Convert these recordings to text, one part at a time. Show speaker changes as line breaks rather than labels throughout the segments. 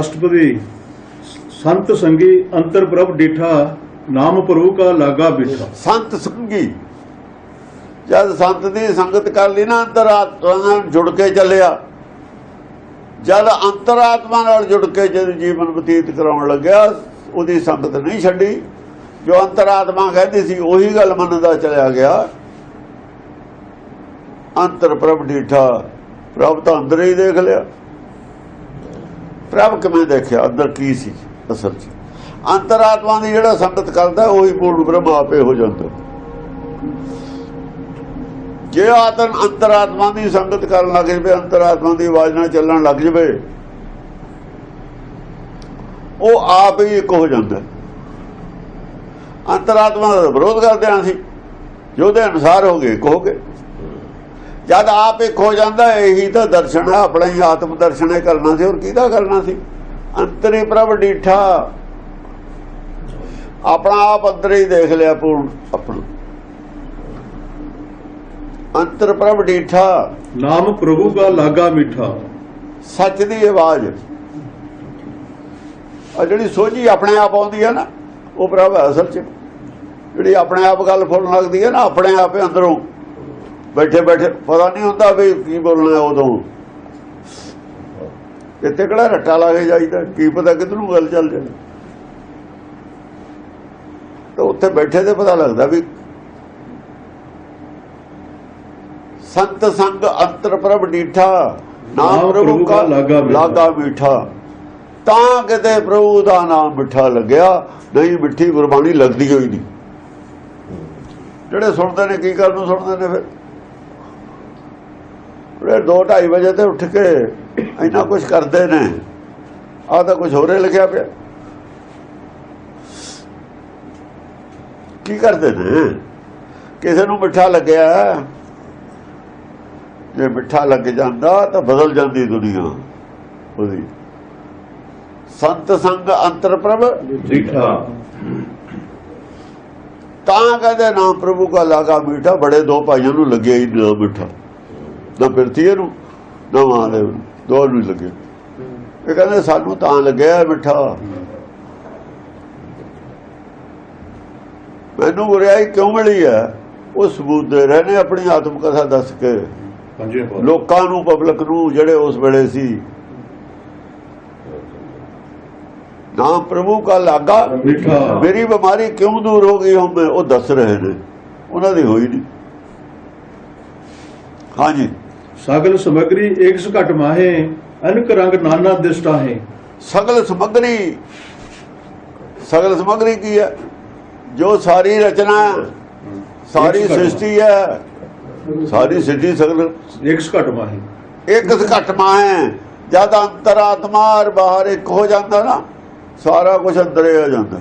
ਅਸ਼ਟਪਦੀ ਸੰਤ ਸੰਗੀ ਅੰਤਰ ਪ੍ਰਭ ਡੀਠਾ, ਨਾਮ ਪ੍ਰਭੂ ਕਾ ਲਾਗਾ ਬਿਠਾ।
ਸੰਤ ਸੰਗੀ। ਜਦ ਸੰਤ ਦੀ ਸੰਗਤ ਕਰ ਲਈ ਨਾ ਅੰਤਰਾਤਮਾ ਨਾਲ ਜੁੜ ਕੇ ਚੱਲਿਆ, ਜਦ ਅੰਤਰਾਤਮਾ ਨਾਲ ਜੁੜ ਕੇ ਜਦ ਜੀਵਨ ਬਤੀਤ ਕਰਾਉਣ ਲੱਗਿਆ, ਉਹਦੀ ਸੰਗਤ ਨਹੀਂ ਛੱਡੀ। ਜੋ ਅੰਤਰਾਤਮਾ ਕਹਿੰਦੀ ਸੀ, ਉਹੀ ਗੱਲ ਮੰਨਦਾ ਚਲਿਆ ਗਿਆ। ਅੰਤਰ ਪ੍ਰਭ ਡੀਠਾ, ਪ੍ਰਭ ਤਾਂ ਅੰਦਰ ਹੀ ਦੇਖ ਲਿਆ। ਪ੍ਰਭ ਕਿਵੇਂ ਦੇਖਿਆ, ਅੰਦਰ ਕੀ ਸੀ ਅਸਲ 'ਚ? ਅੰਤਰਾਤਮਾ ਦੀ ਜਿਹੜਾ ਸੰਗਤ ਕਰਦਾ, ਉਹੀ ਪੂਰਨ ਬ੍ਰਹਮ ਆਪੇ ਹੋ ਜਾਂਦਾ। ਜੇ ਆਤਨ ਅੰਤਰਾਤਮਾ ਦੀ ਸੰਗਤ ਕਰਨ ਲੱਗ ਜਵੇ, ਅੰਤਰਾਤਮਾ ਦੀ ਆਵਾਜ਼ ਨਾਲ ਚੱਲਣ ਲੱਗ ਜਵੇ, ਉਹ ਆਪ ਹੀ ਇੱਕ ਹੋ ਜਾਂਦਾ। ਅੰਤਰਾਤਮਾ ਦਾ ਵਿਰੋਧ ਕਰਦੇ ਹਾਂ ਅਸੀਂ। ਜੋ ਦੇ ਅਨੁਸਾਰ ਹੋ ਗਏ ਇੱਕ ਹੋ ਗਏ ਜਦ ਆਪ ਇੱਕ ਹੋ ਜਾਂਦਾ ਇਹੀ ਤਾਂ ਦਰਸ਼ਨ ਹੈ ਆਪਣਾ ਹੀ ਆਤਮ ਦਰਸ਼ਨ ਹੈ ਕਰਨਾ ਸੀ ਹੋਰ ਕਿਹਦਾ ਕਰਨਾ ਸੀ? ਅੰਤਰੀ ਪ੍ਰਭ ਡੀਠਾ। ਆਪਣਾ ਆਪ ਅੰਦਰ ਹੀ ਦੇਖ ਲਿਆ ਪੂਰਨ ਆਪਣਾ। ਅੰਤਰ ਪ੍ਰਭ ਡੀਠਾ।
ਨਾਮ ਪ੍ਰਭੂ ਕਾ ਲਾਗਾ ਮਿੱਠਾ।
ਸੱਚ ਦੀ ਆਵਾਜ਼। ਆ ਜਿਹੜੀ ਸੋਝੀ ਆਪਣੇ ਆਪ ਆਉਂਦੀ ਹੈ ਨਾ ਉਹ ਪ੍ਰਭ ਅਸਲ ਚ। ਜਿਹੜੀ ਆਪਣੇ ਆਪ ਗੱਲ ਫੁੱਲਣ ਲੱਗਦੀ ਹੈ ਨਾ ਆਪਣੇ ਆਪ ਅੰਦਰੋਂ। ਬੈਠੇ ਬੈਠੇ ਪਤਾ ਨਹੀਂ ਹੁੰਦਾ ਵੀ ਕੀ ਬੋਲਣਾ ਉਦੋਂ। ਇੱਥੇ ਕਿਹੜਾ ਰੱਟਾ ਲਾ ਕੇ ਜਾਈਦਾ? ਕੀ ਪਤਾ ਕਿੱਧਰ ਗੱਲ ਚੱਲ ਜਾਣੀ। ਤਾਂ ਉੱਥੇ ਬੈਠੇ ਤੇ ਪਤਾ ਲੱਗਦਾ ਵੀ ਸੰਤ ਸੰਗ ਅੰਤਰ ਪ੍ਰਭ ਡੀਠਾ ਨਾਮ ਪ੍ਰਭੂ ਕਾ।
ਲਾਗਾ ਮੀਠਾ।
ਤਾਂ ਕਿਤੇ ਪ੍ਰਭੂ ਦਾ ਨਾਮ ਮਿੱਠਾ ਲੱਗਿਆ ਨਹੀਂ ਮਿੱਠੀ ਗੁਰਬਾਣੀ ਲੱਗਦੀ ਹੋਈ ਨਹੀਂ। ਜਿਹੜੇ ਸੁਣਦੇ ਨੇ ਕੀ ਕਰਨ ਨੂੰ ਸੁਣਦੇ ਨੇ ਫਿਰ? ਜਿਹੜੇ 2:30 ਵਜੇ ਤੇ ਉੱਠ ਕੇ ਇੰਨਾ ਕੁਝ ਕਰਦੇ ਨੇ। ਆਹ ਤਾਂ ਕੁਝ ਹੋਰੇ ਲਿਖਿਆ ਪਿਆ। ਕੀ ਕਰਦੇ ਨੇ? ਕਿਸੇ ਨੂੰ ਮਿੱਠਾ ਲੱਗਿਆ। ਜੇ ਮਿੱਠਾ ਲੱਗ ਜਾਂਦਾ ਤਾਂ ਬਦਲ ਜਾਂਦੀ ਦੁਨੀਆ ਉਹਦੀ। ਸੰਤ ਸੰਗ ਅੰਤਰ ਪ੍ਰਭ
ਡੀਠਾ
ਤਾਂ ਕਹਿੰਦੇ ਨਾਮ ਪ੍ਰਭੂ ਕਾ ਲਾਗਾ ਮੀਠਾ ਬੜੇ ਦੋ ਭਾਈਆਂ ਨੂੰ ਲੱਗਿਆ ਹੀ ਨਾ ਮਿੱਠਾ। ਨਾ ਫਿਰਤੀਏ ਨੂੰ ਨਾ ਮਹਾਦੇਵ ਨੂੰ ਦੋ ਨੂੰ ਹੀ ਲੱਗਿਆ ਇਹ ਕਹਿੰਦੇ ਸਾਨੂੰ ਤਾਂ ਲੱਗਿਆ ਮਿੱਠਾ। ਮੈਨੂੰ ਗੁਰਿਆਈ ਕਿਉਂ ਮਿਲੀ ਹੈ? ਉਹ ਸਬੂਤ ਦੇ ਰਹੇ ਨੇ ਆਪਣੀ ਆਤਮ ਕਥਾ ਦੱਸ ਕੇ। ਲੋਕਾਂ ਨੂੰ ਪਬਲਿਕ ਨੂੰ ਜਿਹੜੇ ਉਸ ਵੇਲੇ ਸੀ। ਨਾਮ ਪ੍ਰਭੂ ਕਾ ਲਾਗਾ। ਮੇਰੀ ਬਿਮਾਰੀ ਕਿਉਂ ਦੂਰ ਹੋ ਗਈ ਹੁਣ ਉਹ ਦੱਸ ਰਹੇ ਨੇ। ਉਹਨਾਂ ਦੀ ਹੋਈ ਨਹੀਂ। ਹਾਂਜੀ।
ਸਗਲ ਸਮਗਰੀ ਏਕ ਘਟ ਮਾਹੇ ਅਨਕ ਰੰਗ ਨਾਨਾ ਦਿਸ਼ਟਾ ਹੈ
ਸਗਲ ਸਮਗਰੀ ਸਗਲ ਸਮਗਰੀ ਕੀ ਹੈ? ਜੋ ਸਾਰੀ ਰਚਨਾ ਹੈ, ਸਾਰੀ
ਘਟ।
ਸ੍ਰਿਸ਼ਟੀ ਹੈ ਸਾਰੀ ਸ੍ਰਿਸ਼ਟੀ ਸਗਲ।
ਏਕ ਘਟ ਮਾਹੇ।
ਇੱਕ ਘਟਮਾ ਹੈ ਜਦ ਅੰਤਰਾਤਮਾ ਔਰ ਬਾਹਰ ਇੱਕ ਹੋ ਜਾਂਦਾ ਨਾ ਸਾਰਾ ਕੁਝ ਅੰਦਰੇ ਆ ਜਾਂਦਾ।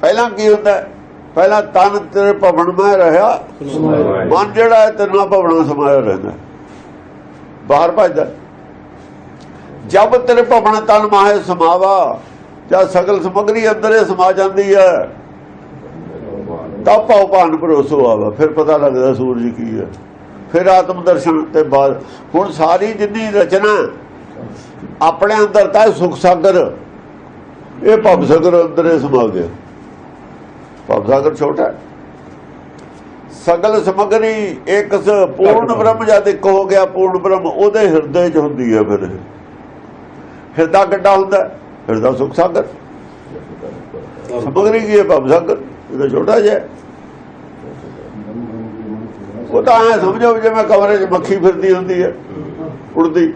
ਪਹਿਲਾਂ ਕੀ ਹੁੰਦਾ ਹੈ? ਪਹਿਲਾਂ ਤਨ ਤੇਰੇ ਭਵਨ ਮੈਂ ਰਿਹਾ ਮਨ ਜਿਹੜਾ ਹੈ ਤੇਰੇ ਭਵਨਾਂ ਸਮਾਇਆ ਰਹਿੰਦਾ। ਬਾਹਰ ਭੱਜਦਾ ਜਦ ਤੇਰੇ ਭਵਨ ਤਨ ਮਾਹੇ ਸਮਾਵਾ ਜਦ ਸਗਲ ਸਮਗਰੀ ਅੰਦਰੇ ਸਮਾ ਜਾਂਦੀ ਹੈ ਤਾਂ ਭਾਉ ਭਾਨ ਭਰੋਸੋ ਆਵਾ। ਫਿਰ ਪਤਾ ਲੱਗਦਾ ਸੂਰਜ ਕੀ ਹੈ। ਫਿਰ ਆਤਮ ਦਰਸ਼ਨ ਤੇ ਬਾਅਦ। ਹੁਣ ਸਾਰੀ ਜਿੰਨੀ ਰਚਨਾ ਆਪਣੇ ਅੰਦਰ ਤਾਂ ਸੁਖ ਸਾਗਰ ਇਹ ਭਵ ਸਾਗਰ ਅੰਦਰੇ ਸਮਾ ਗਿਆ ਭਵ ਸਾਗਰ ਛੋਟਾ। ਸਗਲ ਸਮਗਰੀ ਇੱਕ ਸ ਪੂਰਨ ਬ੍ਰਹਮ ਜਦ ਇੱਕ ਹੋ ਗਿਆ ਪੂਰਨ ਬ੍ਰਹਮ ਉਹਦੇ ਹਿਰਦੇ 'ਚ ਹੁੰਦੀ ਹੈ ਫਿਰ। ਹਿਰਦਾ ਕਿੱਡਾ ਹੁੰਦਾ? ਹਿਰਦਾ ਸੁਖ ਸਾਗਰ ਸਮਗਰੀ ਕੀ ਹੈ ਭਵ ਸਾਗਰ ਇਹ ਤਾਂ ਛੋਟਾ ਜਿਹਾ। ਉਹ ਤਾਂ ਐ ਸਮਝੋ ਜਿਵੇਂ ਕਮਰੇ 'ਚ ਮੱਖੀ ਫਿਰਦੀ ਹੁੰਦੀ ਹੈ ਉੜਦੀ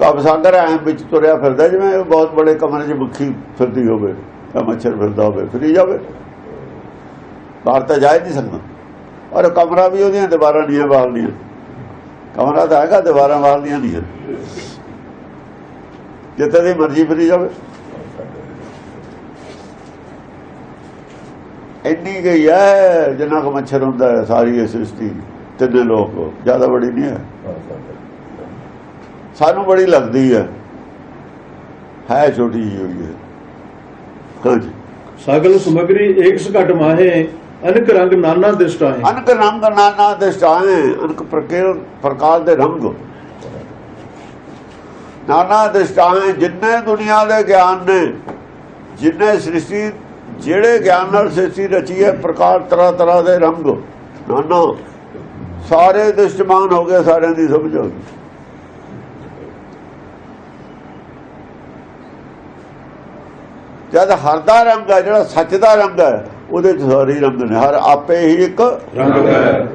ਭਵ ਸਾਗਰ ਐ ਵਿੱਚ ਤੁਰਿਆ ਫਿਰਦਾ ਜਿਵੇਂ ਬਹੁਤ ਬੜੇ ਕਮਰੇ 'ਚ ਮੱਖੀ ਫਿਰਦੀ ਹੋਵੇ ਤਾਂ ਮੱਛਰ ਫਿਰਦਾ ਹੋਵੇ, ਫਰੀ ਜਾਵੇ। ਬਾਹਰ ਤਾਂ ਜਾ ਨਹੀਂ ਸਕਦਾ। ਔਰ ਕਮਰਾ ਵੀ ਉਹਦੀਆਂ ਦੀਵਾਰਾਂ ਨਹੀਂ ਬਾਹਰਲੀਆਂ ਕਮਰਾ ਤਾਂ ਹੈਗਾ, ਦੀਵਾਰਾਂ ਬਾਹਰਲੀਆਂ ਨਹੀਂ ਜਿੱਥੇ ਦੀ ਮਰਜ਼ੀ ਫਰੀ ਜਾਵੇ। ਇੰਨੀ ਗਈ ਹੈ, ਜਿੰਨਾ ਕੁ ਮੱਛਰ ਹੁੰਦਾ ਹੈ, ਸਾਰੀ ਇਹ ਸ੍ਰਿਸ਼ਟੀ। ਤਿੰਨੇ ਲੋਕ, ਜ਼ਿਆਦਾ ਬੜੀ ਨਹੀਂ ਹੈ। ਸਾਨੂੰ ਬੜੀ ਲੱਗਦੀ ਹੈ। ਹੈ ਛੋਟੀ ਜਿਹੀ ਹੋਈ ਹੈ। ਹਾਂਜੀ।
ਸਗਲ ਸਮਗਰੀ ਏਕ ਘਟ ਮਾਹੇ ਅਨਕ ਰੰਗ ਨਾਨਾ ਦਿਸ਼ਟਾ ਹੈ
ਅਨਕ ਰੰਗ ਨਾਨਾ ਦਿਸ਼ਟਾਏ ਅਨਕ ਪ੍ਰਕਾਰ ਪ੍ਰਕਾਰ ਦੇ ਰੰਗ। ਨਾਨਾ ਦਿਸ਼ਟਾਏ ਜਿੰਨੇ ਦੁਨੀਆ ਦੇ ਗਿਆਨ ਨੇ ਜਿੰਨੇ ਸ੍ਰਿਸ਼ਟੀ ਜਿਹੜੇ ਗਿਆਨ ਨਾਲ ਸ੍ਰਿਸ਼ਟੀ ਰਚੀ ਹੈ ਪ੍ਰਕਾਰ ਤਰ੍ਹਾਂ ਤਰ੍ਹਾਂ ਦੇ ਰੰਗ। ਨਾਨਾ ਸਾਰੇ ਦ੍ਰਿਸ਼ਟਮਾਨ ਹੋ ਗਏ ਸਾਰਿਆਂ ਦੀ ਸਮਝ ਹੋ ਗਈ। ਜਦ ਹਰ ਦਾ ਰੰਗ ਹੈ ਜਿਹੜਾ ਸੱਚ ਦਾ ਰੰਗ ਹੈ ਉਹਦੇ ਚ ਸਾਰੇ ਹੀ ਰੰਗ ਨੇ। ਹਰ ਆਪੇ ਹੀ ਇੱਕ
ਰੰਗ ਹੈ।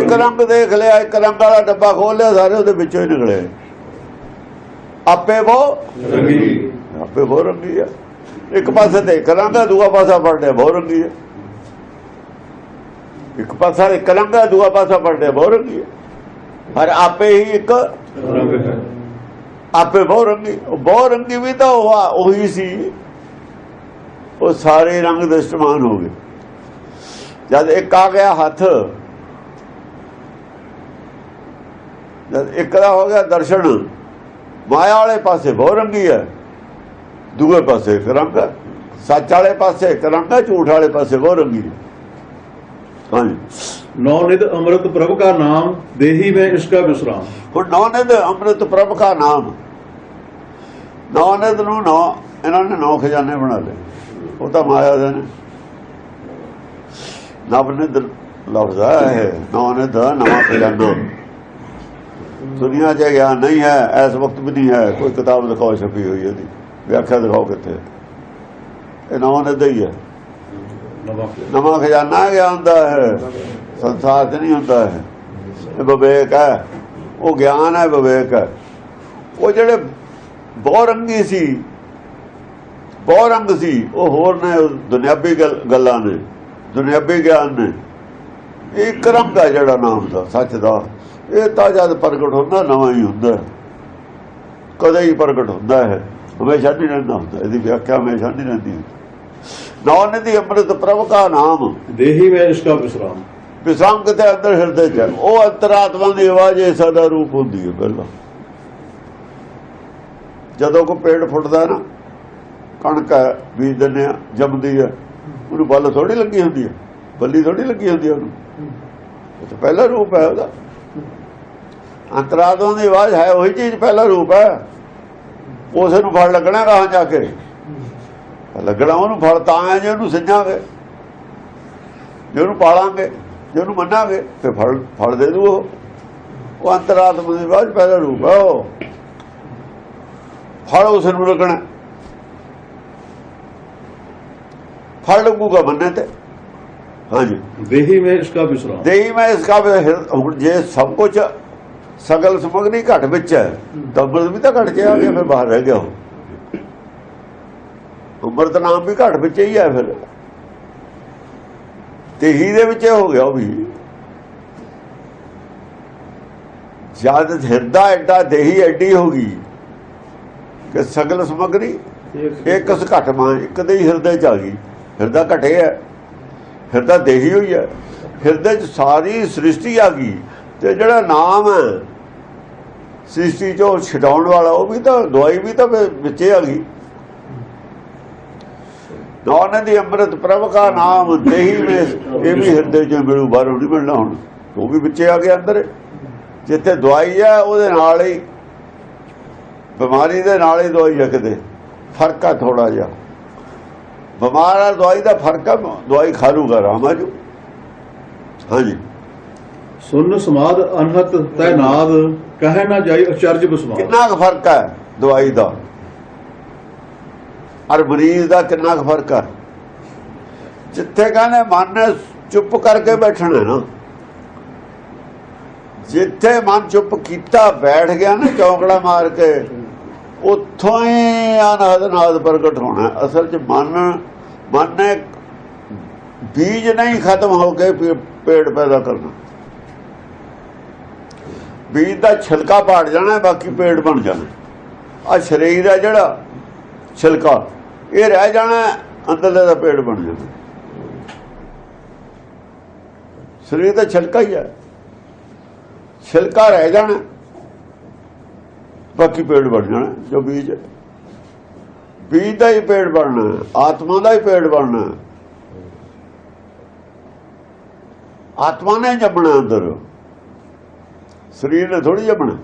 ਇੱਕ ਰੰਗ ਦੇਖ ਲਿਆ ਇੱਕ ਰੰਗ ਵਾਲਾ ਡੱਬਾ ਖੋਲ ਲਿਆ ਸਾਰੇ ਉਹਦੇ ਵਿੱਚੋਂ ਹੀ ਨਿਕਲੇ। ਆਪੇ ਉਹ
ਰੰਗੀ।
ਆਪੇ ਉਹ ਰੰਗੀ ਆ। ਇੱਕ ਪਾਸੇ ਤੇ ਇੱਕ ਰੰਗ ਆ ਦੂਆ ਪਾਸਾ ਪੜਦੇ ਬਹੁਤ ਰੰਗੀ ਆ। ਇੱਕ ਪਾਸਾ ਇੱਕ ਰੰਗ ਆ ਦੂਆ ਪਾਸਾ ਪੜਦੇ ਬਹੁਤ ਰੰਗੀ ਆ। ਹਰ ਆਪੇ ਹੀ ਇੱਕ
ਰੰਗ ਹੈ।
ਆਪੇ ਬਹੁਤ ਰੰਗੀ। ਬਹੁਤ ਰੰਗੀ ਵੀ ਤਾਂ ਉਹ ਉਹੀ ਸੀ। ਉਹ ਸਾਰੇ ਰੰਗ ਦ੍ਰਿਸ਼ਟਮਾਨ ਹੋ ਗਏ। ਜਦ ਇੱਕ ਆ ਗਿਆ ਹੱਥ ਜਦ ਇੱਕ ਦਾ ਹੋ ਗਿਆ ਦਰਸ਼ਨ ਮਾਇਆ ਵਾਲੇ ਪਾਸੇ ਬਹੁ ਰੰਗੀ ਹੈ। ਦੂਏ ਪਾਸੇ ਇੱਕ ਰੰਗ ਸੱਚ ਵਾਲੇ ਪਾਸੇ ਰੰਗ ਹੈ ਝੂਠ ਵਾਲੇ ਪਾਸੇ ਬਹੁ ਰੰਗੀ ਹੈ। ਨੌ
ਨਿਦ ਅੰਮ੍ਰਿਤ ਪ੍ਰਭ ਦਾ ਨਾਮ ਦੇਹੀ ਮੈਂ ਇਸ ਦਾ ਵਿਸਰਾਮ।
ਹੁਣ ਨੌ ਨਿਦ ਅੰਮ੍ਰਿਤ ਪ੍ਰਭ ਦਾ ਨਾਮ। ਨੌ ਨਿਦ ਨੂੰ ਨੌ ਇਹਨਾਂ ਨੇ ਨੌ ਖਜ਼ਾਨੇ ਬਣਾ ਲਏ। ਉਹ ਤਾਂ ਮਾਇਆ ਦੇ ਨੇ। ਨਵਨਿਦ ਲਫ਼ਜ਼ ਹੈ ਨੌਨਿਦ ਨਵਾਂ ਖਜ਼ਾਨਾ। ਦੁਨੀਆ 'ਚ ਗਿਆਨ ਨਹੀਂ ਹੈ, ਇਸ ਵਕਤ ਵੀ ਨਹੀਂ ਹੈ, ਕੋਈ ਕਿਤਾਬ ਦਿਖਾਓ ਛਪੀ ਹੋਈ ਇਹਦੀ। ਵਿਆਖਿਆ ਦਿਖਾਓ ਕਿੱਥੇ ਇਹ ਨੌਨਿਦ ਹੀ ਹੈ। ਨਵਾਂ ਖਜ਼ਾਨਾ ਗਿਆਨ ਦਾ ਹੈ, ਸੰਸਾਰ 'ਚ ਨਹੀਂ ਹੁੰਦਾ ਹੈ ਇਹ ਵਿਵੇਕ ਹੈ। ਉਹ ਗਿਆਨ ਹੈ, ਵਿਵੇਕ ਹੈ। ਉਹ ਜਿਹੜੇ ਬਹੁਰੰਗੀ ਸੀ ਬਹੁ ਰੰਗ ਸੀ? ਉਹ ਹੋਰ ਨੇ ਦੁਨਿਆਵੀ ਗੱਲਾਂ ਨੇ ਦੁਨਿਆਵੀ ਗਿਆਨ ਨੇ। ਇੱਕ ਰੰਗ ਦਾ ਜਿਹੜਾ ਨਾਮ ਦਾ ਸੱਚ ਦਾ। ਇਹ ਤਾਂ ਜਦ ਪ੍ਰਗਟ ਹੁੰਦਾ ਨਵਾਂ ਹੀ ਹੁੰਦਾ। ਕਦੇ ਹੀ ਪ੍ਰਗਟ ਹੁੰਦਾ ਹੈ ਹਮੇਸ਼ਾ ਨਹੀਂ ਰਹਿੰਦਾ ਹੁੰਦਾ। ਇਹਦੀ ਵਿਆਖਿਆ ਹਮੇਸ਼ਾ ਨਹੀਂ ਰਹਿੰਦੀ ਨਾਉ ਦੀ ਅੰਮ੍ਰਿਤ ਪ੍ਰਭ ਦਾ ਨਾਮ।
ਦੇਹੀ ਮੈਂ ਇਸ ਦਾ
ਵਿਸਰਾਮ। ਵਿਸਰਾਮ ਕਿਤੇ ਅੰਦਰ ਹਿਰਦੇ ਚ ਉਹ ਅੰਤਰਾਤਮਾ ਦੀ ਆਵਾਜ਼ ਇਹ ਸਦਾ ਰੂਪ ਹੁੰਦੀ ਹੈ ਪਹਿਲਾਂ। ਜਦੋਂ ਕੋ ਪੇੜ ਫੁੱਟਦਾ ਨਾ ਕਣਕ ਹੈ, ਬੀਜ ਦਿੰਦੇ ਆ ਜੰਮਦੀ ਹੈ। ਉਹਨੂੰ ਬੱਲ ਥੋੜੀ ਲੱਗੀ ਹੁੰਦੀ ਹੈ, ਬੱਲੀ ਥੋੜੀ ਲੱਗੀ ਹੁੰਦੀ ਹੈ ਉਹਨੂੰ। ਉਹ ਤਾਂ ਪਹਿਲਾ ਰੂਪ ਹੈ ਉਹਦਾ। ਅੰਤਰਾਤਮਾ ਦੀ ਆਵਾਜ਼ ਹੈ, ਉਹੀ ਚੀਜ਼ ਪਹਿਲਾ ਰੂਪ ਹੈ। ਉਸੇ ਨੂੰ ਫਲ ਲੱਗਣਾ ਗਾਹਾਂ ਜਾ ਕੇ? ਲੱਗਣਾ ਉਹਨੂੰ ਫਲ, ਤਾਂ ਹੈ ਜੇ ਉਹਨੂੰ ਸਿੰਜਾਂਗੇ। ਜੇ ਉਹਨੂੰ ਪਾਲਾਂਗੇ, ਜੇ ਉਹਨੂੰ ਮੰਨਾਂਗੇ, ਤੇ ਫਲ ਫਲ ਦੇ ਦੂ ਉਹ। ਉਹ ਅੰਤਰਾਤਮਾ ਦੀ ਆਵਾਜ਼ ਪਹਿਲਾ ਰੂਪ ਹੈ ਉਹ। ਫਲ ਉਸ ਨੂੰ ਲੱਗਣਾ। ਫੜ ਲੰਗੂਗਾ ਬੰਨੇ ਤੇ। ਹਾਂਜੀ।
ਦੇਹੀ ਮੈਂ ਇਸ ਦਾ ਵਿਸਰਾਮ
ਦੇਹੀ ਮੈਂ ਇਸ ਦਾ ਹੁਣ ਜੇ ਸਭ ਕੁਝ ਸਗਲ ਸਮਗਰੀ ਘਟ ਵਿੱਚ ਹੈ ਤਾਂ ਵੀ ਤਾਂ ਘਟ ਕੇ ਆ ਗਿਆ ਫਿਰ ਬਾਹਰ ਰਹਿ ਗਿਆ ਉਮਰ ਦਾ ਨਾਮ ਵੀ ਘਟ ਵਿੱਚ ਹੀ ਹੈ ਫਿਰ। ਤੇ ਦੇ ਵਿੱਚ ਹੋ ਗਿਆ ਉਹ ਵੀ। ਜਦ ਹਿਰਦਾ ਐਡਾ ਦੇਹੀ ਐਡੀ ਹੋ ਗਈ ਕਿ ਸਗਲ ਸਮਗਰੀ ਇੱਕ ਘਟ ਮਾਂ ਇੱਕ ਦੇ ਹਿਰਦੇ ਚ ਆ ਗਈ। ਹਿਰਦਾ ਘਟਿਆ ਹਿਰਦਾ ਦੇਹੀ ਹੋਈ ਹੈ ਹਿਰਦੇ ਚ ਸਾਰੀ ਸ੍ਰਿਸ਼ਟੀ ਆ ਗਈ। ਤੇ ਜਿਹੜਾ ਨਾਮ ਹੈ, ਸ੍ਰਿਸ਼ਟੀ ਚੋਂ ਛਡਾਉਣ ਵਾਲਾ, ਉਹ ਵੀ ਤਾਂ, ਦਵਾਈ ਵੀ ਤਾਂ ਵਿੱਚ ਆ ਗਈ। ਨੌਨ ਦੀ ਅੰਮ੍ਰਿਤ ਪ੍ਰਭ ਕਾ ਨਾਮ, ਦੇਹੀ ਵਿੱਚ ਇਹ ਵੀ ਹਿਰਦੇ ਚ ਮਿਲੂ, ਬਾਹਰੋਂ ਨਹੀਂ ਮਿਲਣਾ ਹੁਣ। ਉਹ ਵੀ ਵਿੱਚ ਆ ਗਿਆ ਅੰਦਰ। ਜਿੱਥੇ ਦਵਾਈ ਹੈ ਉਹਦੇ ਨਾਲ ਹੀ, ਬਿਮਾਰੀ ਦੇ ਨਾਲ ਹੀ ਦਵਾਈ ਹੈ ਫ਼ਰਕ ਆ ਥੋੜਾ ਜਿਹਾ। ਬਿਮਾਰ ਆ ਦਵਾਈ ਦਾ ਫ਼ਰਕ ਆ ਦਵਾਈ ਖਾ ਲੂਗਾ ਰਾਮਾ ਜੂ। ਹਾਂਜੀ।
ਸੁਨ ਸਮਾਦ ਅਨਹਤ ਤੈਨਾਦ ਕਹੇ ਨਾ ਜਾਈ ਅਚਰਜ ਬਸਮਾਦ
ਕਿੰਨਾ ਕੁ ਫ਼ਰਕ ਆ ਦਵਾਈ ਦਾ? ਔਰ ਮਰੀਜ਼ ਦਾ ਕਿੰਨਾ ਕੁ ਫ਼ਰਕ ਹੈ ਜਿੱਥੇ ਕਹਿੰਦੇ ਮਨ ਨੇ ਚੁੱਪ ਕਰਕੇ ਬੈਠਣਾ ਨਾ ਜਿੱਥੇ ਮਨ ਚੁੱਪ ਕੀਤਾ ਬੈਠ ਗਿਆ ਨਾ ਚੌਂਕੜਾ ਮਾਰ ਕੇ ਉੱਥੋਂ ਹੀ ਅਨਹਦ ਨਾਦ ਪ੍ਰਗਟ ਹੋਣਾ। ਅਸਲ 'ਚ ਮਨ ਮਨ ਨੇ ਬੀਜ ਨਹੀਂ ਖਤਮ ਹੋ ਕੇ ਪੇੜ ਪੈਦਾ ਕਰਨਾ। ਬੀਜ ਦਾ ਛਿਲਕਾ ਪਾੜ ਜਾਣਾ, ਬਾਕੀ ਪੇੜ ਬਣ ਜਾਣਾ। ਆ ਸਰੀਰ ਹੈ ਜਿਹੜਾ ਛਿਲਕਾ, ਇਹ ਰਹਿ ਜਾਣਾ, ਅੰਦਰਲੇ ਦਾ ਪੇੜ ਬਣ ਜਾਣਾ। ਸਰੀਰ ਦਾ ਛਿਲਕਾ ਹੀ ਹੈ। ਛਿਲਕਾ ਰਹਿ ਜਾਣਾ। ਬਾਕੀ ਪੇੜ ਬਣ ਜਾਣਾ, ਜੋ ਬੀਜ ਬੀਜ ਦਾ ਹੀ ਪੇੜ ਬਣਨਾ ਆਤਮਾ ਦਾ ਹੀ ਪੇੜ ਬਣਨਾ ਆਤਮਾ ਨੇ ਜੰਮਣਾ ਅੰਦਰ। ਸਰੀਰ ਨੇ ਥੋੜੀ ਜੰਮਣਾ।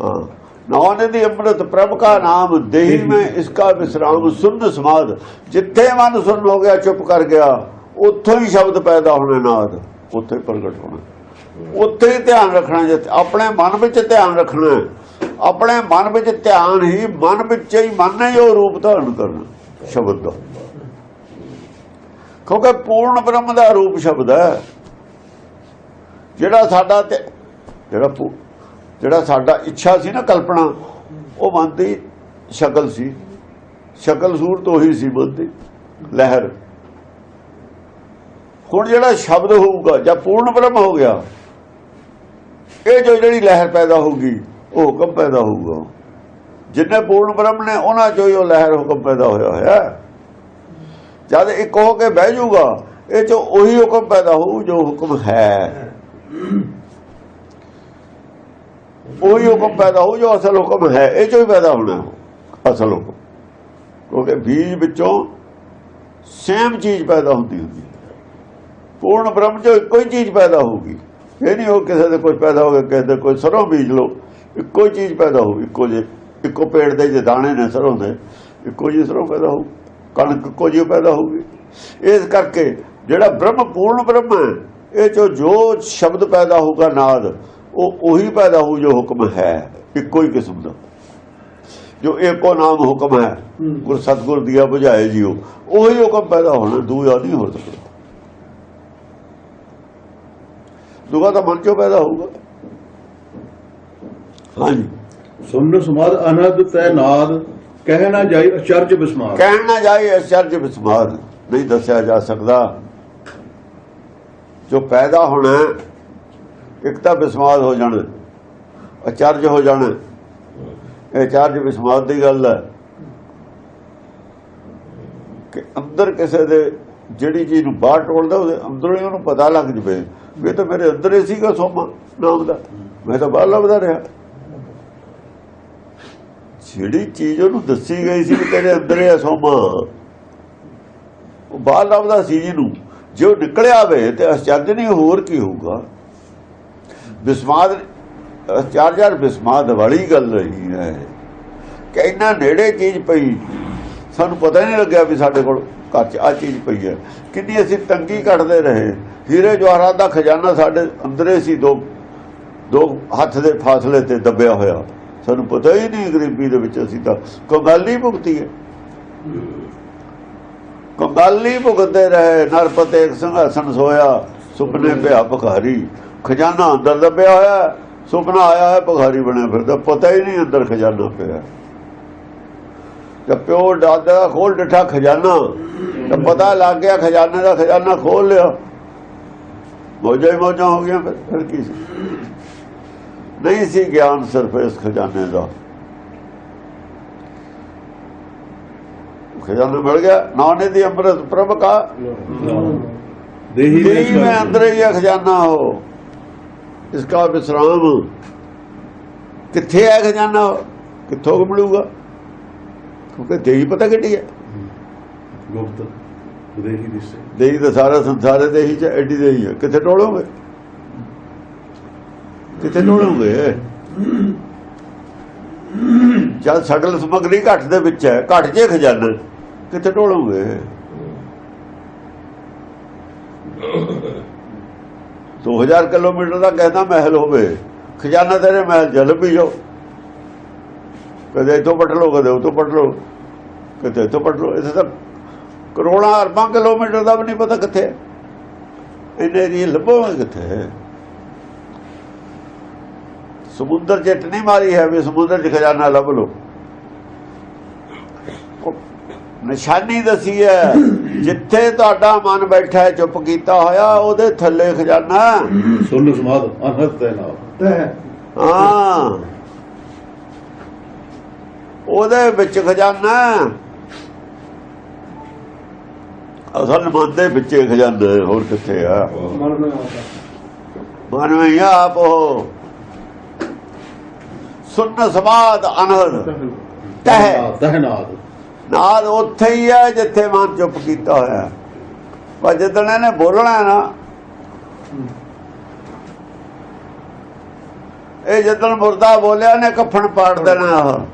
ਹਾਂ ਨਾਉਨੇ ਦੀ ਅੰਮ੍ਰਿਤ, ਪ੍ਰਭ ਕਾ ਨਾਮ, ਦੇਹੀ ਮੈਂ ਇਸਕਾ ਵਿਸਰਾਮ ਸੁਨ ਸਮਾਦ। ਜਿੱਥੇ ਮਨ ਸੁਨ ਹੋ ਗਿਆ, ਚੁੱਪ ਕਰ ਗਿਆ, ਉੱਥੋਂ ਹੀ ਸ਼ਬਦ ਪੈਦਾ ਹੋਣੇ ਨਾਦ। ਉੱਥੇ ਪ੍ਰਗਟ ਹੋਣਾ। ਉੱਥੇ ਹੀ ਧਿਆਨ ਰੱਖਣਾ ਜਿੱਥੇ ਆਪਣੇ ਮਨ ਵਿੱਚ ਧਿਆਨ ਰੱਖਣਾ ਆਪਣੇ ਮਨ ਵਿੱਚ ਧਿਆਨ ਹੀ ਮਨ ਵਿੱਚ ਹੀ ਮਨ ਨੇ ਉਹ ਰੂਪ ਧਾਰਨ ਕਰਨਾ, ਸ਼ਬਦ ਦਾ। ਕਿਉਂਕਿ ਪੂਰਨ ਬ੍ਰਹਮ ਦਾ ਰੂਪ ਸ਼ਬਦ ਹੈ। ਜਿਹੜਾ ਸਾਡਾ ਤੇ ਜਿਹੜਾ ਜਿਹੜਾ ਸਾਡਾ ਇੱਛਾ ਸੀ ਨਾ ਕਲਪਨਾ, ਉਹ ਮਨ ਦੀ ਸ਼ਕਲ ਸੀ। ਸ਼ਕਲ ਸੂਰਤ ਉਹੀ ਸੀ ਮਨ ਦੀ ਲਹਿਰ। ਹੁਣ ਜਿਹੜਾ ਸ਼ਬਦ ਹੋਊਗਾ ਜਾਂ ਪੂਰਨ ਬ੍ਰਹਮ ਹੋ ਗਿਆ ਇਹ ਜੋ ਜਿਹੜੀ ਲਹਿਰ ਪੈਦਾ ਹੋਊਗੀ, ਉਹ ਹੁਕਮ ਪੈਦਾ ਹੋਊਗਾ। ਜਿੰਨੇ ਪੂਰਨ ਬ੍ਰਹਮ ਨੇ, ਉਹਨਾਂ ਚੋਂ ਹੀ ਉਹ ਲਹਿਰ ਹੁਕਮ ਪੈਦਾ ਹੋਇਆ ਹੋਇਆ ਜਦ ਇੱਕ ਹੋ ਕੇ ਬਹਿ ਜਾਊਗਾ, ਇਹ ਚੋਂ ਉਹੀ ਹੁਕਮ ਪੈਦਾ ਹੋਊ ਜੋ ਹੁਕਮ ਹੈ। ਉਹੀ ਹੁਕਮ ਪੈਦਾ ਹੋਊ ਜੋ ਅਸਲ ਹੁਕਮ ਹੈ। ਇਹ ਚੋਂ ਹੀ ਪੈਦਾ ਹੋਣਾ, ਅਸਲ ਹੁਕਮ। ਕਿਉਂਕਿ ਬੀਜ ਵਿੱਚੋਂ ਸੇਮ ਚੀਜ਼ ਪੈਦਾ ਹੁੰਦੀ ਹੁੰਦੀ ਪੂਰਨ ਬ੍ਰਹਮ ਚੋਂ ਇੱਕੋ ਹੀ ਚੀਜ਼ ਪੈਦਾ ਹੋਊਗੀ। ਇਹ ਨਹੀਂ ਹੋ ਕਿਸੇ ਦੇ ਕੋਈ ਪੈਦਾ ਹੋ ਗਿਆ ਕਿਸੇ ਦੇ ਕੋਈ ਸਰੋਂ ਬੀਜ ਲਓ। ਇੱਕੋ ਹੀ ਚੀਜ਼ ਪੈਦਾ ਹੋਊ ਇੱਕੋ ਜੇ ਇੱਕੋ ਪੇੜ ਦੇ ਜੇ ਦਾਣੇ ਨੇ ਸਰੋਂ ਦੇ ਇੱਕੋ ਜਿਹੀ ਸਰੋਂ ਪੈਦਾ ਹੋਊ ਕਣਕ ਇੱਕੋ ਜਿਹੀ ਪੈਦਾ ਹੋਊਗੀ। ਇਸ ਕਰਕੇ ਜਿਹੜਾ ਬ੍ਰਹਮ ਪੂਰਨ ਬ੍ਰਹਮ ਹੈ ਇਹ ਚੋਂ ਜੋ ਸ਼ਬਦ ਪੈਦਾ ਹੋਊਗਾ ਨਾਦ ਉਹ ਉਹੀ ਪੈਦਾ ਹੋਊ ਜੋ ਹੁਕਮ ਹੈ ਇੱਕੋ ਹੀ ਕਿਸਮ ਦਾ। ਜੋ ਏਕੋ ਨਾਮ ਹੁਕਮ ਹੈ। ਗੁਰ ਸਤਗੁਰ ਦੀਆ ਬੁਝਾਏ ਜੀਓ ਉਹੀ ਹੁਕਮ ਪੈਦਾ ਹੋਣਾ ਦੂਜਾ ਨਹੀਂ ਹੋ ਸਕਦਾ। ਦੂਜਾ ਤਾਂ ਮਨ ਚੋਂ ਪੈਦਾ ਹੋਊਗਾ। ਹਾਂਜੀ।
ਸੁਨ ਸਮਾਦ ਅਨਹਦ ਤੈ ਨਾਦ ਕਹਿ ਨਾ ਜਾਈ ਅਚਰਜ ਬਿਸਮਾਰ
ਕਹਿਣ ਨਾ ਜਾਏ ਅਚਰਜ ਵਿਸਮਾਦ ਨਹੀਂ ਦੱਸਿਆ ਜਾ ਸਕਦਾ। ਜੋ ਪੈਦਾ ਹੋਣਾ ਇੱਕ ਤਾਂ ਵਿਸਮਾਦ ਹੋ ਜਾਣਾ ਅਚਰਜ ਹੋ ਜਾਣਾ। ਇਹ ਅਚਰਜ ਵਿਸਮਾਦ ਦੀ ਗੱਲ ਹੈ ਕਿ ਅੰਦਰ ਕਿਸੇ ਦੇ ਜਿਹੜੀ ਚੀਜ਼ ਨੂੰ ਬਾਹਰ ਟੋਲਦਾ ਉਹਦੇ ਅੰਦਰੋਂ ਹੀ ਉਹਨੂੰ ਪਤਾ ਲੱਗ ਜਵੇ। ਵੀ ਤਾਂ ਮੇਰੇ ਅੰਦਰ ਹੀ ਸੀਗਾ ਸੋਮਾ ਨਾਮ ਦਾ। ਮੈਂ ਤਾਂ ਬਾਹਰ ਲੱਭਦਾ ਰਿਹਾ। ਜਿਹੜੀ ਚੀਜ਼ ਉਹਨੂੰ ਦੱਸੀ ਗਈ ਸੀ ਵੀ ਤੇਰੇ ਅੰਦਰ ਹੈ ਸੋਮਾ, ਉਹ ਬਾਹਰ ਲੱਭਦਾ ਸੀ ਜਿਹਨੂੰ। ਜੇ ਉਹ ਨਿਕਲਿਆ ਵੇ ਤੇ ਅਚਰਜ ਨਹੀਂ ਹੋਰ ਕੀ ਹੋਊਗਾ? ਬਿਸਮਾਦ ਅਚਰਜਰ ਬਿਸਮਾਦ ਵਾਲੀ ਗੱਲ ਰਹੀ ਹੈ ਕਿ ਇੰਨਾ ਨੇੜੇ ਚੀਜ਼ ਪਈ। ਸਾਨੂੰ ਪਤਾ ਹੀ ਨਹੀਂ ਲੱਗਿਆ ਵੀ ਸਾਡੇ ਕੋਲ ਘਰ 'ਚ ਆ ਚੀਜ਼ ਪਈ ਹੈ। ਕਿੰਨੀ ਅਸੀਂ ਤੰਗੀ ਕੱਢਦੇ ਰਹੇ। ਹੀਰੇ ਜਵਾਹਰਾਤ ਦਾ ਖਜ਼ਾਨਾ ਸਾਡੇ ਅੰਦਰੇ ਸੀ, ਦੋ ਦੋ ਹੱਥ ਦੇ ਫਾਸਲੇ ਤੇ ਦੱਬਿਆ ਹੋਇਆ। ਸਾਨੂੰ ਪਤਾ ਹੀ ਨਹੀਂ ਗਰੀਬੀ ਦੇ ਵਿੱਚ ਅਸੀਂ ਤਾਂ ਕੰਗਾਲੀ ਭੁਗਤੀ ਹੈ। ਕੰਗਾਲੀ ਭੁਗਤਦੇ ਰਹੇ ਨਰਪਤੇ ਇੱਕ ਸਿੰਘਾਸਣ ਸੋਇਆ, ਸੁਪਨੇ ਪਿਆ ਭਖਾਰੀ। ਖਜ਼ਾਨਾ ਅੰਦਰ ਦੱਬਿਆ ਹੋਇਆ, ਸੁਪਨਾ ਆਇਆ ਹੈ ਭਖਾਰੀ ਬਣਿਆ ਫਿਰਦਾ। ਪਤਾ ਹੀ ਨਹੀਂ ਅੰਦਰ ਖਜ਼ਾਨਾ ਪਿਆ। ਜਦ ਪਿਓ ਦਾਦਾ ਖੋਲ ਡਿਠਾ ਖਜ਼ਾਨਾ। ਤਾਂ ਪਤਾ ਲੱਗ ਗਿਆ ਖਜ਼ਾਨੇ ਦਾ ਖਜ਼ਾਨਾ ਖੋਲ ਲਿਆ। ਮੋਜਾਂ ਹੀ ਮੋਜਾਂ ਹੋ ਗਈਆਂ ਫਿਰ ਕੀ ਸੀ? ਨਹੀਂ ਸੀ ਗਿਆਨ ਸਿਰਫ ਇਸ ਖਜ਼ਾਨੇ ਦਾ। ਖਜ਼ਾਨਾ ਮਿਲ ਗਿਆ ਨਾਨੇ ਦੀ ਅੰਮ੍ਰਿਤ ਪ੍ਰਭ ਕਾ।
ਦੇਹੀ
ਮੈਂ ਅੰਦਰ ਹੀ ਖਜ਼ਾਨਾ ਹੋ ਇਸਕਾ ਵਿਸਰਾਮ। ਕਿੱਥੇ ਹੈ ਖਜ਼ਾਨਾ? ਕਿੱਥੋਂ ਕੁ ਮਿਲੂਗਾ? ਕਿਉਂਕਿ ਦੇਹੀ ਪਤਾ ਕਿੱਡੀ ਹੈ।
ਗੁਪਤ। ਦੇਹੀ ਦਿਸੇ
ਦੇਹੀ ਤਾਂ ਸਾਰਾ ਸੰਸਾਰ ਦੇ ਚ ਐਡੀ ਦੇਹੀ ਹੈ ਕਿੱਥੇ ਟੋਲੋਗੇ? ਕਿੱਥੇ ਟੋਲੋਗੇ? ਜਦ ਸਗਲ ਸਮਗਰੀ ਘੱਟ ਦੇ ਵਿੱਚ ਹੈ, ਘੱਟ ਜੇ ਖਜ਼ਾਨਾ। ਕਿੱਥੇ ਟੋਲੋਗੇ? ਦੋ ਹਜ਼ਾਰ ਕਿਲੋਮੀਟਰ ਦਾ ਕਹਿੰਦਾ ਮਹਿਲ ਹੋਵੇ। ਖਜ਼ਾਨਾ ਤੇਰੇ ਮਹਿਲ ਜਲ ਵੀ ਜਾਓ। ਕਦੇ ਇਥੋਂ ਪਟ ਲਓ, ਕਦੇ ਉੱਥੋਂ ਪਟ ਲਓ। ਕਿਤੇ ਇੱਥੋਂ ਪਟ ਲਓ? ਇੱਥੇ ਤਾਂ ਕਰੋੜਾਂ ਅਰਬਾਂ ਕਿਲੋਮੀਟਰ ਦਾ ਵੀ ਨਹੀਂ ਪਤਾ ਕਿੱਥੇ। ਇੰਨੇ ਦੀ ਲੱਭੋਗੇ ਕਿੱਥੇ ਸਮੁੰਦਰ ਚ ਨਹੀਂ ਮਾਰੀ ਹੈ ਵੀ ਸਮੁੰਦਰ ਚ ਖਜ਼ਾਨਾ ਲੱਭ ਉਹ ਨਿਸ਼ਾਨੀ ਦਸੀ ਹੈ ਜਿੱਥੇ ਤੁਹਾਡਾ ਮਨ ਬੈਠਾ ਚੁੱਪ ਕੀਤਾ ਹੋਇਆ ਉਹਦੇ ਥੱਲੇ ਖਜ਼ਾਨਾ ਹੈ।
ਸੁਨ ਸਮਾਦ ਅਨਹਦ ਤੈ ਨਾਦ
ਹਾਂ ਉਹਦੇ ਵਿੱਚ ਖਜ਼ਾਨਾ। ਅਸਲ ਮਨ ਦੇ ਵਿੱਚ ਖਜ਼ਾਨਾ ਹੋਰ ਕਿੱਥੇ ਆ? ਮਨ ਵਿੱਚ ਆਪ ਉਹ ਸੁਨ ਸਮਾਦ ਅਨਹਦ ਤਹਿ।
ਤਹਿ ਨਾਦ
ਨਾਦ ਉੱਥੇ ਹੀ ਹੈ ਜਿੱਥੇ ਮਨ ਚੁੱਪ ਕੀਤਾ ਹੋਇਆ। ਹੈ। ਪਰ ਜਿੱਦਣ ਇਹਨੇ ਬੋਲਣਾ ਨਾ ਇਹ ਜਿੱਦਣ ਮੁਰਦਾ ਬੋਲਿਆ ਨੇ ਕਫਨ ਪਾੜ ਦੇਣਾ।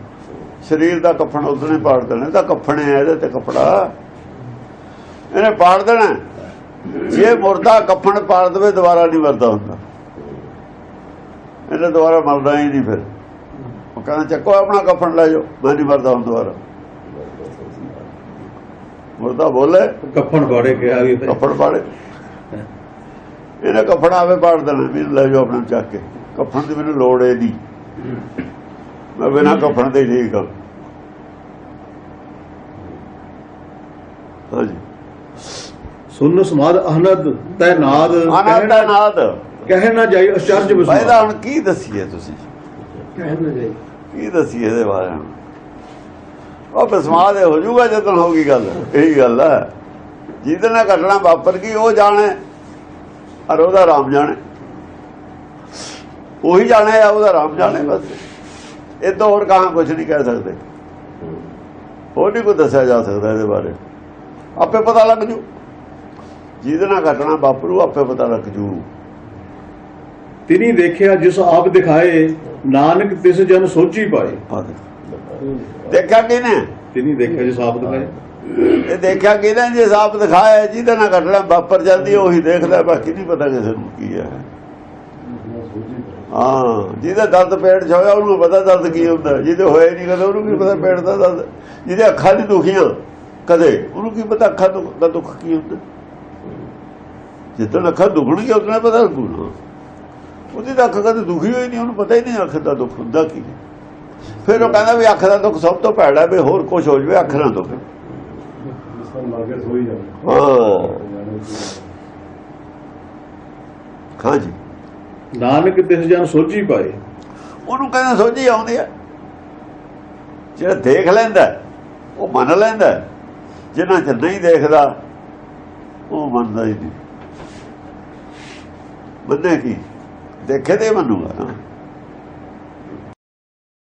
ਸਰੀਰ ਦਾ ਕਫਨ ਉਸਨੇ ਪਾੜ ਦੇਣਾ ਤਾਂ ਕਫਨ ਹੈ ਇਹਦੇ ਤੇ ਕਪੜਾ। ਇਹਨੇ ਪਾੜ ਦੇਣਾ। ਜੇ ਮੁਰਦਾ ਕਫਨ ਪਾੜ ਦੇਵੇ ਦੁਬਾਰਾ ਨਹੀਂ ਮਰਦਾ ਹੁੰਦਾ। ਇਹਨੇ ਦੁਬਾਰਾ ਮਰਦਾ ਹੀ ਨਹੀਂ ਫਿਰ। ਉਹ ਕਹਿੰਦਾ ਚੱਕੋ ਆਪਣਾ ਕਫਨ ਲੈ ਜਾਓ ਮੈਂ ਨਹੀਂ ਮਰਦਾ ਹੁਣ ਦੁਬਾਰਾ। ਮੁਰਦਾ ਬੋਲੇ।
ਕਫਨ ਬਾੜੇ ਗਿਆ ਵੀ
ਕੱਪੜ ਪਾੜੇ। ਇਹਨੇ ਕੱਪੜਾ ਆਵੇ ਪਾੜ ਦੇਣਾ ਵੀ ਲੈ ਜਾਓ ਆਪਣਾ ਚੱਕ ਕੇ। ਕੱਫਣ ਦੀ ਮੈਨੂੰ ਲੋੜ ਏ ਨਹੀਂ। ਮੈਂ ਬਿਨਾਂ ਕੱਫਣ ਦੇ ਠੀਕ ਹਾਂ। ਹਾਂਜੀ।
ਸੁਨ ਸਮਾਦ ਅਹਨਦ ਤੈ ਨਾਦ।
ਆਨੰਦ ਦਾ ਨਾਦ।
ਕਹਿ ਨਾ ਜਾਈ ਅਚਰਜ
ਭਾਈ
ਬਸਵਾ
ਦਾ ਹੁਣ ਕੀ ਦਸੀਏ ਤੁਸੀਂ? ਕੀ ਦਸੀਏ ਇਹਦੇ ਬਾਰੇ? ਉਹ ਬਸਮਾ ਦੇ ਹੋ ਜਾਊਗਾ ਜਦੋਂ ਹੋਗੀ ਗੱਲ। ਇਹੀ ਗੱਲ ਹੈ। ਜਿਹਦੇ ਨਾਲ ਘਟਨਾ ਵਾਪਰ ਗਈ ਉਹ ਜਾਣੇ। ਔਰ ਉਹਦਾ ਰਾਮ ਜਾਣੇ। ਉਹੀ ਜਾਣੇ ਆ ਉਹਦਾ ਰਾਮ ਜਾਣੇ ਬਸ। ਇਹ ਤੋਂ ਹੋਰ ਕਹਾਂ ਕੁਝ ਨਹੀਂ ਕਹਿ ਸਕਦੇ। ਹੋਰ ਨਹੀਂ ਕੋਈ ਦੱਸਿਆ ਜਾ ਸਕਦਾ ਇਹਦੇ ਬਾਰੇ। ਆਪੇ ਪਤਾ ਲੱਗ ਜੂ। ਜਿਹਦੇ ਨਾਲ ਘਟਨਾ ਵਾਪਰੂ ਆਪੇ ਪਤਾ ਲੱਗ ਜੂ।
ਤਿਨੀ ਦੇਖਿਆ ਜਿਸ ਆਪ ਦਿਖਾਏ ਨਾਨਕ ਤਿਸ ਜਨ ਸੋਚੀ ਪਾਏ।
ਦੇਖਿਆ ਕਿਨੇ
ਤਿਨੀ ਦੇਖਿਆ ਜਿਸ ਆਪ ਦਿਖਾਏ।
ਇਹ ਦੇਖਿਆ ਕਿਹਨੇ? ਜੇ ਸਾਪ ਦਿਖਾਇਆ ਜਿਹਦੇ ਨਾਲ ਘਟਨਾ ਵਾਪਰ ਜਾਂਦੀ ਉਹੀ ਦੇਖਦਾ ਬਾਕੀ ਨਹੀਂ ਪਤਾ ਕਿਸੇ ਨੂੰ ਕੀ ਹੈ। ਹਾਂ ਜਿਹਦਾ ਦਰਦ ਪੇਟ 'ਚ ਹੋਇਆ ਉਹਨੂੰ ਪਤਾ ਦਰਦ ਕੀ ਹੁੰਦਾ। ਜਿਹਦੇ ਹੋਇਆ ਨਹੀਂ ਕਦੇ ਉਹਨੂੰ ਕੀ ਪਤਾ ਪੇਟ ਦਾ ਦਰਦ। ਜਿਹਦੇ ਅੱਖਾਂ ਨਹੀਂ ਦੁਖੀਆਂ ਕਦੇ ਉਹਨੂੰ ਕੀ ਪਤਾ ਅੱਖਾਂ ਦਾ ਦੁੱਖ ਕੀ ਹੁੰਦਾ? ਜਿੱਦਣ ਅੱਖਾਂ ਦੁਖਣਗੀਆਂ ਉਦੋਂ ਪਤਾ ਲੱਗੂਗਾ ਉਹਦੀ ਤਾਂ ਅੱਖ ਕਦੇ ਦੁਖੀ ਹੋਈ ਨਹੀਂ ਉਹਨੂੰ ਪਤਾ ਹੀ ਨਹੀਂ ਅੱਖ ਦਾ ਦੁੱਖ ਹੁੰਦਾ ਕੀ। ਫਿਰ ਉਹ ਕਹਿੰਦਾ ਵੀ ਅੱਖ ਦਾ ਦੁੱਖ ਸਭ ਤੋਂ ਭੈੜਾ ਵੀ ਹੋਰ ਕੁਝ ਹੋ ਜਵੇ ਅੱਖ ਨਾ ਦੁਖੇ। ਹਾਂ।
ਨਾਨਕ ਤਿਸ ਜਨ ਸੋਚੀ ਪਾਏ।
ਉਹਨੂੰ ਕਹਿੰਦਾ ਸੋਝੀ ਆਉਂਦੀ ਹੈ। ਜਿਹੜਾ ਦੇਖ ਲੈਂਦਾ ਉਹ ਮੰਨ ਲੈਂਦਾ। ਜਿਨ੍ਹਾਂ ਚ ਨਹੀਂ ਦੇਖਦਾ ਉਹ ਮੰਨਦਾ ਹੀ ਨਹੀਂ। ਬੰਦੇ ਕੀ? ਦੇਖੇ ਤੇ ਮੰਨੂਗਾ